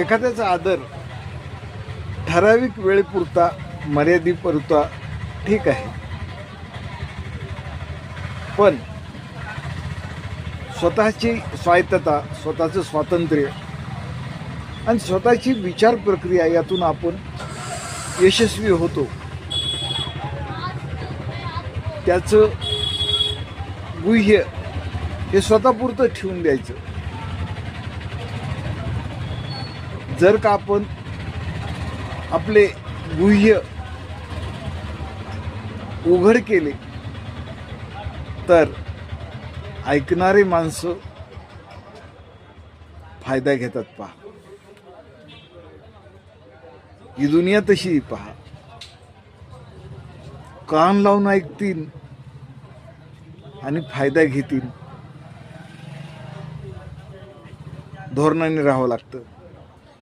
एखाद्याचा आदर ठराविक वेळेपुरता मर्यादेपुरता ठीक आहे. पण स्वतःची स्वायत्तता स्वतःचं स्वातंत्र्य आणि स्वतःची विचार प्रक्रिया यातून आपण यशस्वी होतो. त्याचं गुह्य हे स्वतःपुरतं ठेवून द्यायचं. जर का आपण आपले गुह्य उघड केले तर ऐकणारी माणसं फायदा घेतात पहा. ही दुनिया तशी पहा. कान लावून ऐकतील आणि फायदा घेतील. धोरणाने राहावं लागतं.